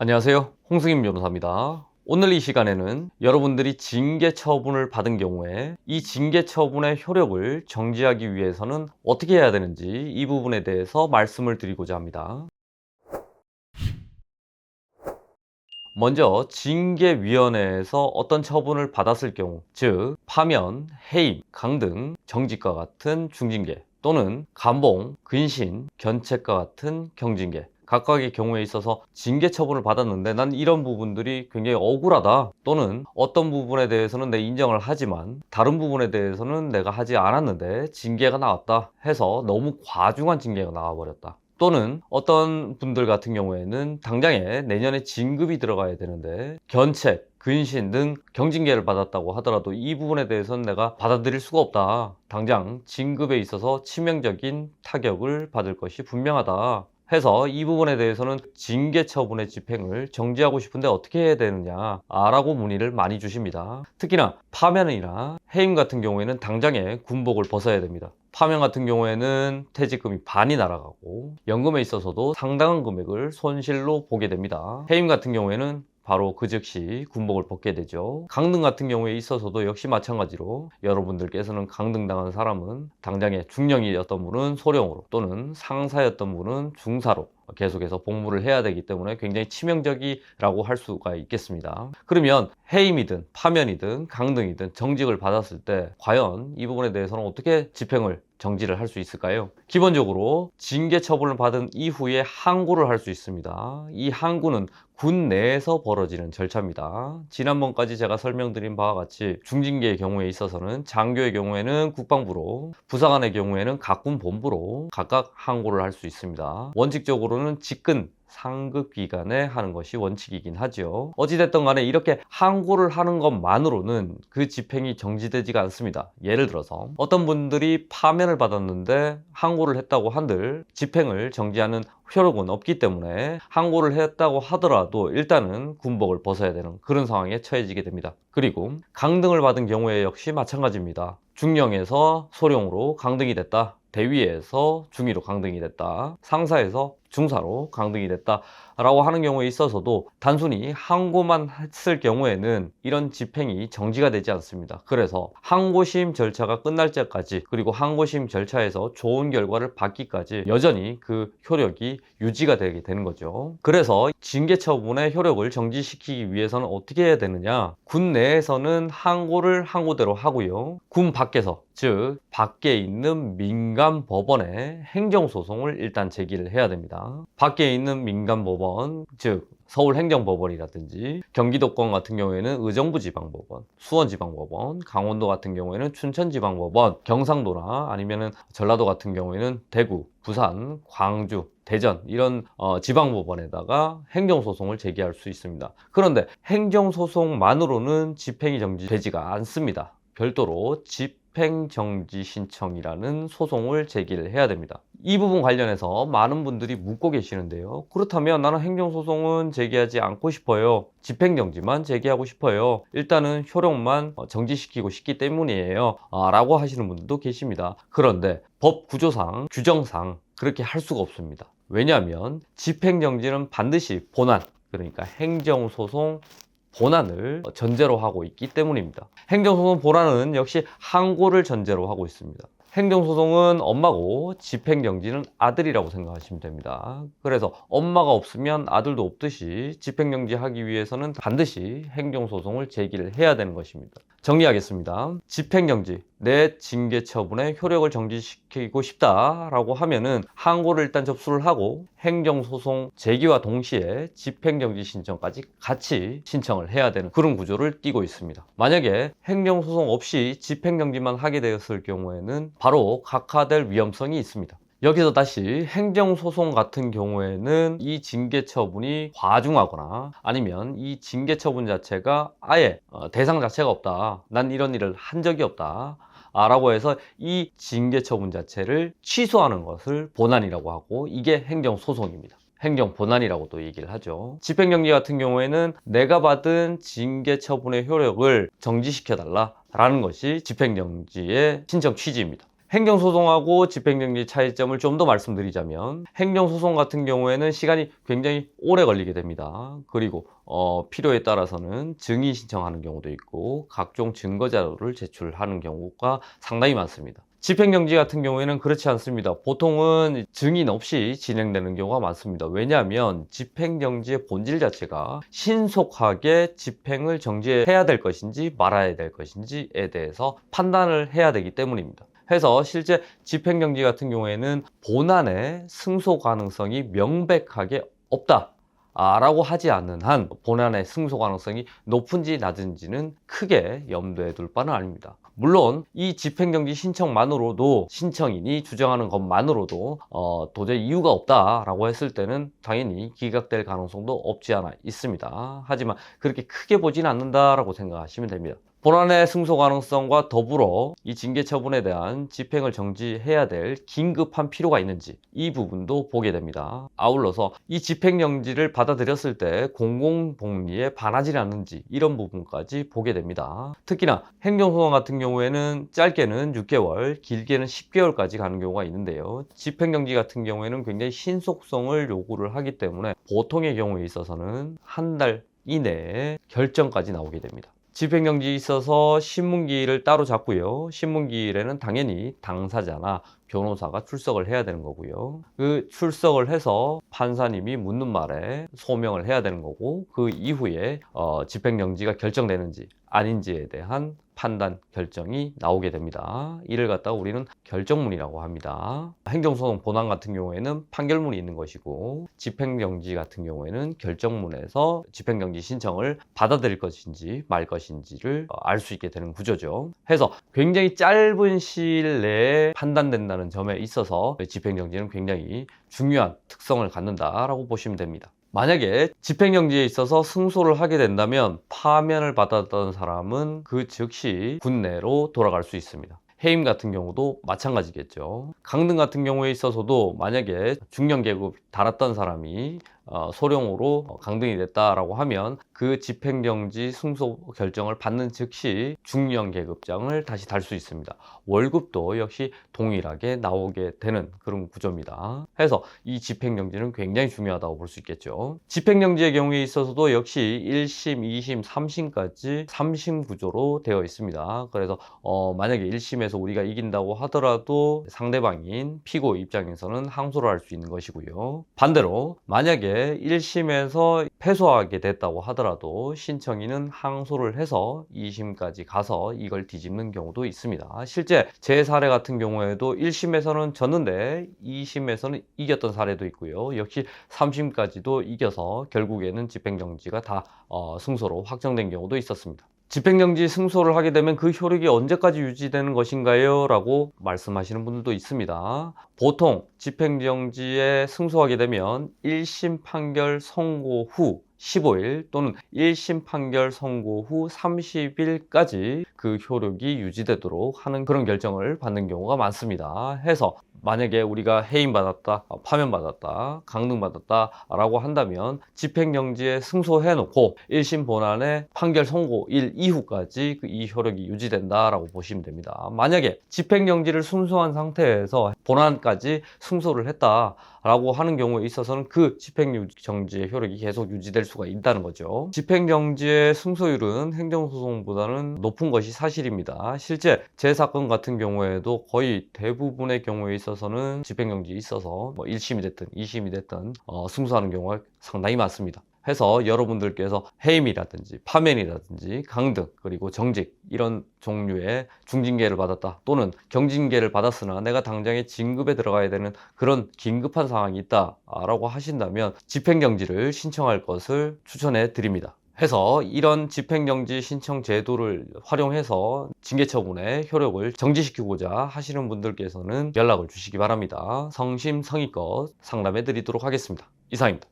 안녕하세요. 홍승임 변호사입니다. 오늘 이 시간에는 여러분들이 징계 처분을 받은 경우에 이 징계 처분의 효력을 정지하기 위해서는 어떻게 해야 되는지 이 부분에 대해서 말씀을 드리고자 합니다. 먼저 징계위원회에서 어떤 처분을 받았을 경우, 즉 파면, 해임, 강등, 정직과 같은 중징계 또는 감봉, 근신, 견책과 같은 경징계 각각의 경우에 있어서 징계 처분을 받았는데 난 이런 부분들이 굉장히 억울하다 또는 어떤 부분에 대해서는 내 인정을 하지만 다른 부분에 대해서는 내가 하지 않았는데 징계가 나왔다 해서 너무 과중한 징계가 나와버렸다 또는 어떤 분들 같은 경우에는 당장에 내년에 진급이 들어가야 되는데 견책, 근신 등 경징계를 받았다고 하더라도 이 부분에 대해서는 내가 받아들일 수가 없다. 당장 진급에 있어서 치명적인 타격을 받을 것이 분명하다. 해서 이 부분에 대해서는 징계 처분의 집행을 정지하고 싶은데 어떻게 해야 되느냐 라고 문의를 많이 주십니다. 특히나 파면이나 해임 같은 경우에는 당장에 군복을 벗어야 됩니다. 파면 같은 경우에는 퇴직금이 반이 날아가고 연금에 있어서도 상당한 금액을 손실로 보게 됩니다. 해임 같은 경우에는 바로 그 즉시 군복을 벗게 되죠. 강등 같은 경우에 있어서도 역시 마찬가지로 여러분들께서는 강등당한 사람은 당장에 중령이었던 분은 소령으로 또는 상사였던 분은 중사로 계속해서 복무를 해야 되기 때문에 굉장히 치명적이라고 할 수가 있겠습니다. 그러면 해임이든 파면이든 강등이든 정직을 받았을 때 과연 이 부분에 대해서는 어떻게 집행을 정지를 할 수 있을까요? 기본적으로 징계 처분을 받은 이후에 항고를 할 수 있습니다. 이 항고는 군 내에서 벌어지는 절차입니다. 지난번까지 제가 설명드린 바와 같이 중징계의 경우에 있어서는 장교의 경우에는 국방부로, 부사관의 경우에는 각군 본부로 각각 항고를 할 수 있습니다. 원칙적으로는 직근 상급 기관에 하는 것이 원칙이긴 하죠. 어찌됐든 간에 이렇게 항고를 하는 것만으로는 그 집행이 정지되지가 않습니다. 예를 들어서 어떤 분들이 파면을 받았는데 항고를 했다고 한들 집행을 정지하는 효력은 없기 때문에 항고를 했다고 하더라도 일단은 군복을 벗어야 되는 그런 상황에 처해지게 됩니다. 그리고 강등을 받은 경우에 역시 마찬가지입니다. 중령에서 소령으로 강등이 됐다. 대위에서 중위로 강등이 됐다. 상사에서 중사로 강등이 됐다. 라고 하는 경우에 있어서도 단순히 항고만 했을 경우에는 이런 집행이 정지가 되지 않습니다. 그래서 항고심 절차가 끝날 때까지 그리고 항고심 절차에서 좋은 결과를 받기까지 여전히 그 효력이 유지가 되게 되는 거죠. 그래서 징계 처분의 효력을 정지시키기 위해서는 어떻게 해야 되느냐? 군 내에서는 항고를 항고대로 하고요. 군 밖에서 즉 밖에 있는 민간 법원에 행정 소송을 일단 제기를 해야 됩니다. 밖에 있는 민간 법원 즉 서울행정법원이라든지 경기도권 같은 경우에는 의정부지방법원, 수원지방법원, 강원도 같은 경우에는 춘천지방법원, 경상도나 아니면은 전라도 같은 경우에는 대구, 부산, 광주, 대전 이런 어, 지방법원에다가 행정소송을 제기할 수 있습니다. 그런데 행정소송만으로는 집행이 정지되지가 않습니다. 별도로 집 행정지 신청이라는 소송을 제기를 해야 됩니다. 이 부분 관련해서 많은 분들이 묻고 계시는데요. 그렇다면 나는 행정소송은 제기하지 않고 싶어요. 집행정지만 제기하고 싶어요. 일단은 효력만 정지시키고 싶기 때문이에요. 아, 라고 하시는 분들도 계십니다. 그런데 법 구조상, 규정상 그렇게 할 수가 없습니다. 왜냐하면 집행정지는 반드시 본안, 그러니까 행정소송 본안을 전제로 하고 있기 때문입니다. 행정소송 본안은 역시 항고를 전제로 하고 있습니다. 행정소송은 엄마고 집행정지는 아들이라고 생각하시면 됩니다. 그래서 엄마가 없으면 아들도 없듯이 집행정지하기 위해서는 반드시 행정소송을 제기를 해야 되는 것입니다. 정리하겠습니다. 집행정지, 내 징계 처분의 효력을 정지시키고 싶다라고 하면은 항고를 일단 접수를 하고 행정소송 제기와 동시에 집행정지 신청까지 같이 신청을 해야 되는 그런 구조를 띠고 있습니다. 만약에 행정소송 없이 집행정지만 하게 되었을 경우에는 바로 각하될 위험성이 있습니다. 여기서 다시 행정소송 같은 경우에는 이 징계 처분이 과중하거나 아니면 이 징계 처분 자체가 아예 어, 대상 자체가 없다. 난 이런 일을 한 적이 없다. 아, 라고 해서 이 징계 처분 자체를 취소하는 것을 본안이라고 하고 이게 행정소송입니다. 행정 본안이라고 또 얘기를 하죠. 집행정지 같은 경우에는 내가 받은 징계 처분의 효력을 정지시켜 달라라는 것이 집행정지의 신청 취지입니다. 행정소송하고 집행정지 차이점을 좀 더 말씀드리자면 행정소송 같은 경우에는 시간이 굉장히 오래 걸리게 됩니다. 그리고 어, 필요에 따라서는 증인 신청하는 경우도 있고 각종 증거 자료를 제출하는 경우가 상당히 많습니다. 집행정지 같은 경우에는 그렇지 않습니다. 보통은 증인 없이 진행되는 경우가 많습니다. 왜냐하면 집행정지의 본질 자체가 신속하게 집행을 정지해야 될 것인지 말아야 될 것인지에 대해서 판단을 해야 되기 때문입니다. 해서 실제 집행정지 같은 경우에는 본안의 승소 가능성이 명백하게 없다. 아, 라고 하지 않는 한 본안의 승소 가능성이 높은지 낮은지는 크게 염두에 둘 바는 아닙니다. 물론 이 집행정지 신청만으로도 신청인이 주장하는 것만으로도 어, 도저히 이유가 없다라고 했을 때는 당연히 기각될 가능성도 없지 않아 있습니다. 하지만 그렇게 크게 보진 않는다라고 생각하시면 됩니다. 본안의 승소 가능성과 더불어 이 징계 처분에 대한 집행을 정지해야 될 긴급한 필요가 있는지 이 부분도 보게 됩니다. 아울러서 이 집행정지를 받아들였을 때 공공복리에 반하지 않는지 이런 부분까지 보게 됩니다. 특히나 행정소송 같은 경우에는 짧게는 6개월, 길게는 10개월까지 가는 경우가 있는데요. 집행정지 같은 경우에는 굉장히 신속성을 요구를 하기 때문에 보통의 경우에 있어서는 한 달 이내에 결정까지 나오게 됩니다. 집행정지 있어서 신문기일을 따로 잡고요. 신문기일에는 당연히 당사자나 변호사가 출석을 해야 되는 거고요. 그 출석을 해서 판사님이 묻는 말에 소명을 해야 되는 거고 그 이후에 어, 집행정지가 결정되는지 아닌지에 대한 판단 결정이 나오게 됩니다. 이를 갖다가 우리는 결정문이라고 합니다. 행정소송 본안 같은 경우에는 판결문이 있는 것이고 집행정지 같은 경우에는 결정문에서 집행정지 신청을 받아들일 것인지 말 것인지를 어, 알수 있게 되는 구조죠. 해서 굉장히 짧은 시일 내에 판단된다는 점에 있어서 집행정지는 굉장히 중요한 특성을 갖는다라고 보시면 됩니다. 만약에 집행정지에 있어서 승소를 하게 된다면 파면을 받았던 사람은 그 즉시 군내로 돌아갈 수 있습니다. 해임 같은 경우도 마찬가지겠죠. 강등 같은 경우에 있어서도 만약에 중령 계급 달았던 사람이 어, 소령으로 강등이 됐다라고 하면 그 집행정지 승소 결정을 받는 즉시 중령 계급장을 다시 달 수 있습니다. 월급도 역시 동일하게 나오게 되는 그런 구조입니다. 해서 이 집행정지는 굉장히 중요하다고 볼 수 있겠죠. 집행정지의 경우에 있어서도 역시 1심, 2심, 3심까지 3심 구조로 되어 있습니다. 그래서 어, 만약에 1심에서 우리가 이긴다고 하더라도 상대방인 피고 입장에서는 항소를 할 수 있는 것이고요. 반대로 만약에 1심에서 패소하게 됐다고 하더라도 신청인은 항소를 해서 2심까지 가서 이걸 뒤집는 경우도 있습니다. 실제 제 사례 같은 경우에도 1심에서는 졌는데 2심에서는 이겼던 사례도 있고요. 역시 3심까지도 이겨서 결국에는 집행정지가 다 어, 승소로 확정된 경우도 있었습니다. 집행정지 승소를 하게 되면 그 효력이 언제까지 유지되는 것인가요? 라고 말씀하시는 분들도 있습니다. 보통 집행정지에 승소하게 되면 1심 판결 선고 후 15일 또는 1심 판결 선고 후 30일까지 그 효력이 유지되도록 하는 그런 결정을 받는 경우가 많습니다. 해서 만약에 우리가 해임 받았다, 어, 파면 받았다, 강등 받았다 라고 한다면 집행정지에 승소해 놓고 1심 본안의 판결 선고 일 이후까지 그 이 효력이 유지된다 라고 보시면 됩니다. 만약에 집행정지를 순수한 상태에서 본안까지 승소를 했다 라고 하는 경우에 있어서는 그 집행정지의 효력이 계속 유지될 수가 있다는 거죠. 집행정지의 승소율은 행정소송보다는 높은 것이 사실입니다. 실제 제 사건 같은 경우에도 거의 대부분의 경우에 있어서는 집행정지 있어서 뭐 1심이 됐든 2심이 됐든 어, 승소하는 경우가 상당히 많습니다. 해서 여러분들께서 해임이라든지 파면이라든지 강등 그리고 정직 이런 종류의 중징계를 받았다 또는 경징계를 받았으나 내가 당장에 진급에 들어가야 되는 그런 긴급한 상황이 있다라고 하신다면 집행정지를 신청할 것을 추천해 드립니다. 해서 이런 집행정지 신청 제도를 활용해서 징계처분의 효력을 정지시키고자 하시는 분들께서는 연락을 주시기 바랍니다. 성심성의껏 상담해 드리도록 하겠습니다. 이상입니다.